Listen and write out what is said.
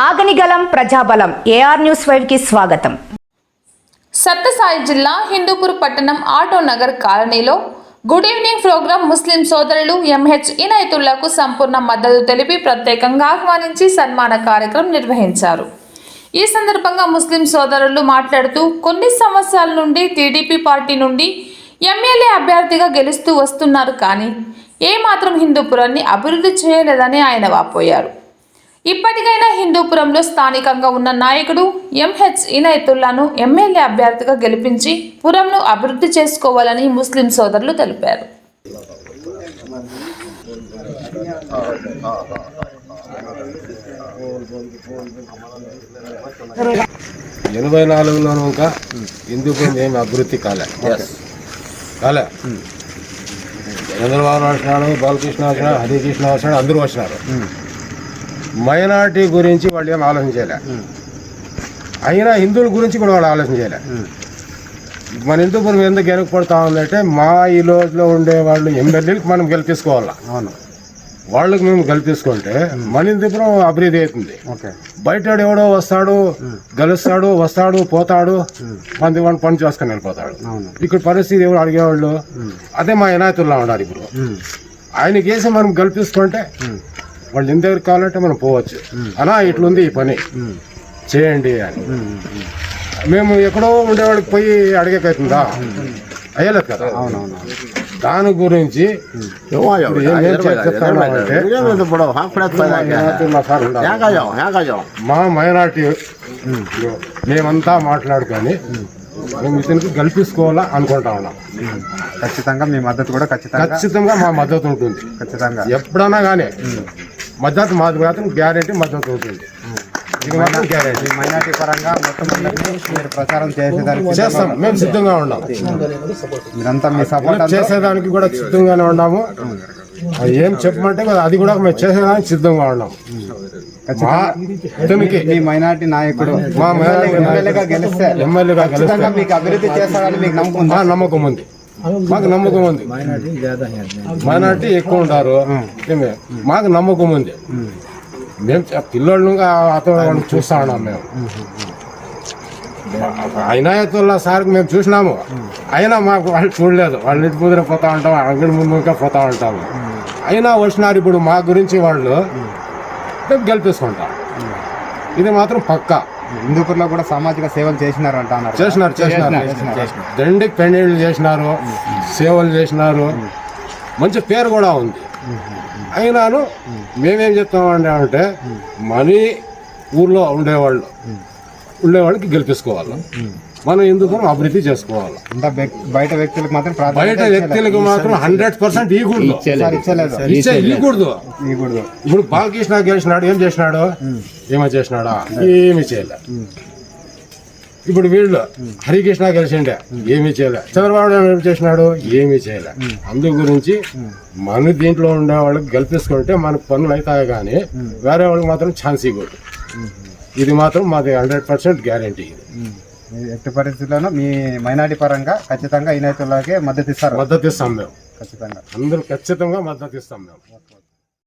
ఆగనిగలం ప్రజాబలం AR news ఫైవ్కి స్వాగతం. సత్తసాయి జిల్లా హిందూపూర్ పట్టణం ఆటో నగర్ కాలనీలో గుడ్ ఈవినింగ్ ప్రోగ్రాం ముస్లిం సోదరులు ఎంహెచ్ ఇనాయతుల్లాకు సంపూర్ణ మద్దతు తెలిపి ప్రత్యేకంగా ఆహ్వానించి సన్మాన కార్యక్రమం నిర్వహించారు. ఈ సందర్భంగా ముస్లిం సోదరులు మాట్లాడుతూ కొన్ని సంవత్సరాల నుండి టీడీపీ పార్టీ నుండి ఎమ్మెల్యే అభ్యర్థిగా గెలుస్తూ వస్తున్నారు కానీ ఏమాత్రం హిందూపురాన్ని అభివృద్ధి చేయలేదని ఆయన వాపోయారు. ఇప్పటికైనా హిందూపురంలో స్థానికంగా ఉన్న నాయకుడు ఎంహెచ్ ఇనయతుల్లాను ఎమ్మెల్యే అభ్యర్థిగా గెలిపించి పురంను అభివృద్ధి చేసుకోవాలని ముస్లిం సోదరులు తెలిపారు. ఎనభై నాలుగులోనూ ఇంకా. హిందూపురం ఏమి అభివృద్ధి కాలే. కాలే. చంద్రబాబు వచ్చినాడు బాలకృష్ణ వచ్చినాడు హరికృష్ణ వచ్చినాడు అందరూ వచ్చినారు. మైనార్టీ గురించి వాళ్ళు ఏం ఆలోచన చేయలే అయినా హిందువుల గురించి కూడా వాళ్ళు ఆలోచన చేయలే మన హిందూపురం ఎందుకు వెనకపడతా ఉందంటే మా ఈ రోజులో ఉండే వాళ్ళు ఎమ్మెల్యేలకు మనం గెలిపించుకోవాలా అవును. వాళ్ళకి మేము గెలిపించుకుంటే మన హిందూపురం అభివృద్ధి అవుతుంది. బయట ఎవడో వస్తాడు గెలుస్తాడు వస్తాడు పోతాడు మంది వాడిని పని చేసుకొని వెళ్ళిపోతాడు. ఇక్కడ పరిస్థితి ఎవరు అడిగేవాళ్ళు? అదే మా వినాయతుల్లా ఉన్నారు ఇప్పుడు. ఆయనకి వేసి మనం గెలిపించుకుంటే వాళ్ళు ఇంత దగ్గరికి కావాలంటే మనం పోవచ్చు అనా ఇట్లుంది ఈ పని చేయండి అని మేము ఎక్కడో ఉండేవాళ్ళకి పోయి అడిగేకైతుందా అయ్యలేదు కదా అవునవును దాని గురించి. మా మైనార్టీ మేమంతా మాట్లాడుకొని మేము ఇతనికి గెలిపించుకోవాలా అనుకుంటా ఉన్నాం ఖచ్చితంగా మీ మద్దతు కూడా ఖచ్చితంగా ఖచ్చితంగా మా మద్దతు ఉంటుంది ఖచ్చితంగా ఎప్పుడన్నా కానీ మద్దతు మాది మాత్రం గ్యారెంటీ మద్దతు ఉంటుంది. ఇది మాత్రం గ్యారెంటీ. మైనార్టీ పరంగా మొత్తం మీరు ప్రచారం చేసేదానికి చేస్తాం. మేము సిద్ధంగా ఉన్నాం. మీరంతా మీ సపోర్ట్ చేసేదానికి కూడా సిద్ధంగానే ఉన్నాము. ఏం చెప్పమంటే అది కూడా మేము చేసేదానికి సిద్ధంగా ఉన్నాం. మా మైనార్టీ నాయకుడు మా ఎమ్మెల్యేగా గెలిస్తే ఎమ్మెల్యేగా గెలిస్తే మీకు అభివృద్ధి చేస్తారని మీకు నమ్మకం నమ్మకం ఉంది. మాకు నమ్మకం ఉంది. మైనార్టీ ఎక్కువ ఉంటారు. మాకు నమ్మకం ఉంది. మేము పిల్లోళ్ళు అతను చూస్తా ఉన్నాం మేము. అయినాయతుల్లా సార్కి మేము చూసినాము. అయినా మాకు వాళ్ళు చూడలేదు. వాళ్ళ ఇంటి ముందర పోతా ఉంటాం అంగడి ముందుగా పోతా ఉంటాము. అయినా వచ్చినారు ఇప్పుడు మా గురించి వాళ్ళు. మేము. గెలిపిస్తుంటాం ఇది మాత్రం పక్కా. హిందూపూర్లో కూడా సామాజిక సేవలు చేసినారు అంట అన్నారు చేసినారు. చేసినారు. దండికి పెళ్ళిళ్ళు చేసినారు సేవలు చేసినారు. మంచి పేరు కూడా ఉంది. అయినాను మేమేం చెప్తామంటే అంటే మనీ ఊర్లో ఉండేవాళ్ళు ఉండేవాళ్ళకి గెలిపించుకోవాలి. మనం ఎందుకు అభివృద్ధి చేసుకోవాలి? బయట వ్యక్తులకు మాత్రం బయట వ్యక్తులకు మాత్రం హండ్రెడ్ పర్సెంట్ ఇవ్వకూడదు. ఇప్పుడు బాలకృష్ణ గెలిచినాడు ఏం చేసినాడు? ఏమో చేసినాడా? ఏమి చేయలే. ఇప్పుడు వీళ్ళు హరికృష్ణ గెలిచిండే ఏమీ చేయలే. చంద్రబాబు నాయుడు ఏం చేసినాడు? ఏమీ చేయలే. అందు గురించి మన దీంట్లో ఉండే వాళ్ళకి గెలిపించుకుంటే మన పనులు అవుతాయి కానీ వేరే వాళ్ళకి మాత్రం ఛాన్స్ ఇవ్వదు ఇది మాత్రం మాది హండ్రెడ్ పర్సెంట్ గ్యారంటీ ఇది. ఎట్టి పరిస్థితుల్లోనూ మీ మైనార్టీ పరంగా ఖచ్చితంగా ఇనాయతుల్లాగే మద్దతు ఇస్తారు. మద్దతు ఇస్తాం మేము. ఖచ్చితంగా. అందరూ ఖచ్చితంగా మద్దతు ఇస్తాం మేము.